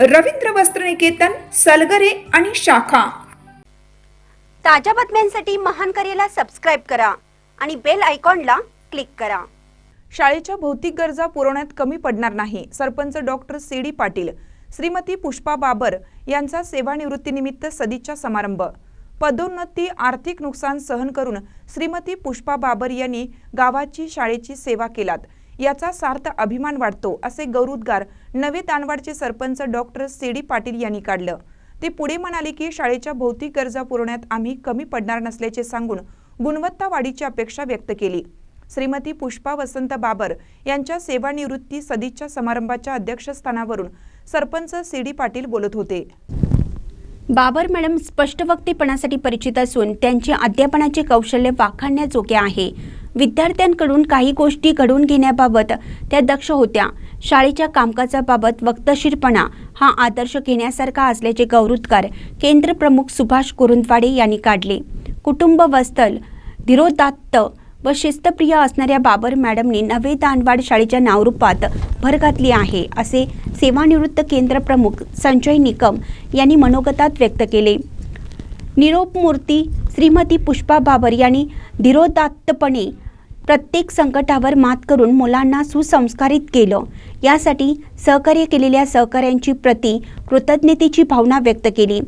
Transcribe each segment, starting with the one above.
रवींद्र वस्त्रनिकेतन सलगरे आणि शाखा. ताज्या बातम्यांसाठी महान करेला सबस्क्राईब करा आणि बेल आयकॉनला क्लिक करा. शाळेच्या भौतिक गरजा पुरवण्यात कमी पडणार नाही sarpanch doctor C D Patil Shrimati Pushpa Babar यांचा सेवानिवृत्तीनिमित्त सदिच्छा समारंभ. पदोन्नती आर्थिक नुकसान सहन करून श्रीमती पुष्पा बाबर यांनी गावाची शाळेची सेवा केलात. याचा सार्थ अभिमान वाटतो असे गौरवोद्गार नवे तानवाडचे sarpanch doctor C D Patil यांनी काढलं. ते पुढे म्हणाले की शाळेच्या भौतिक गरजा पुरवण्यात आम्ही कमी पडणार नसल्याचे सांगून गुणवत्ता वाढीची अपेक्षा व्यक्त केली. श्रीमती पुष्पा वसंत बाबर यांच्या सेवानिवृत्ती सदिच्छा समारंभाच्या अध्यक्षस्थानावरून सरपंच सी डी पाटील बोलत होते. बाबर मॅडम स्पष्टवक्तीपणासाठी परिचित असून त्यांचे अध्यापनाचे कौशल्य वाखाणण्याजोगे आहे. विद्यार्थ्यांकडून काही गोष्टी घडवून घेण्याबाबत त्या दक्ष होत्या. शाळेच्या कामकाजाबाबत वक्तशीरपणा हा आदर्श घेण्यासारखा असल्याचे गौरवोद्गार केंद्रप्रमुख सुभाष कुरुंदवाडे यांनी काढले. कुटुंब वस्तल धीरोदात्त व शिस्तप्रिय असणाऱ्या बाबर मॅडमने नवे दानवाड शाळेच्या नावरूपात भर घातली आहे असे सेवानिवृत्त केंद्र प्रमुख संजय निकम यांनी मनोगतात व्यक्त केले. निरोप मूर्ती श्रीमती पुष्पा बाबर यांनी धीरोदात्तपणे प्रत्येक संकटावर मात करून मुलांना सुसंस्कारित केलं. यासाठी सहकार्य केलेल्या सहकाऱ्यांची प्रति कृतज्ञतेची भावना व्यक्त केली.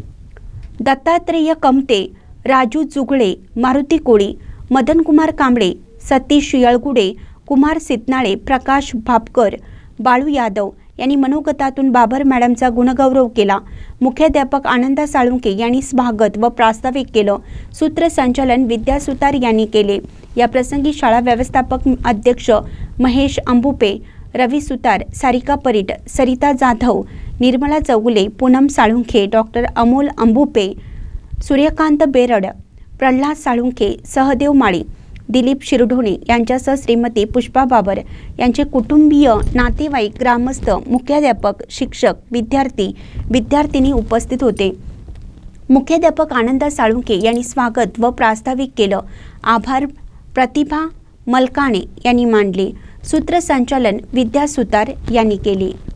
दत्तात्रेय कमते राजू जुगळे मारुती कोळी मदनकुमार कांबळे सतीश येळगुडे कुमार सितनाळे प्रकाश भापकर बाळू यादव यांनी मनोगतातून बाबर मॅडमचा गुणगौरव केला. मुख्याध्यापक आनंदा साळुंके यांनी स्वागत व प्रास्ताविक केलं. सूत्रसंचालन विद्या सुतार यांनी केले. या प्रसंगी शाळा व्यवस्थापक अध्यक्ष महेश अंबुपे रवी सुतार सारिका परीट सरिता जाधव निर्मला चौगुले पूनम साळुंखे डॉक्टर अमोल अंबुपे सूर्यकांत बेरड प्रल्हाद साळुंखे सहदेव माळी दिलीप शिरढोणे यांच्यासह श्रीमती पुष्पा बाबर यांचे कुटुंबीय नातेवाईक ग्रामस्थ मुख्याध्यापक शिक्षक विद्यार्थी विद्यार्थिनी उपस्थित होते. मुख्याध्यापक आनंद साळुंके यांनी स्वागत व प्रास्ताविक केलं. आभार प्रतिभा मलकाणे यांनी मांडले. सूत्रसंचालन विद्या सुतार यांनी केले.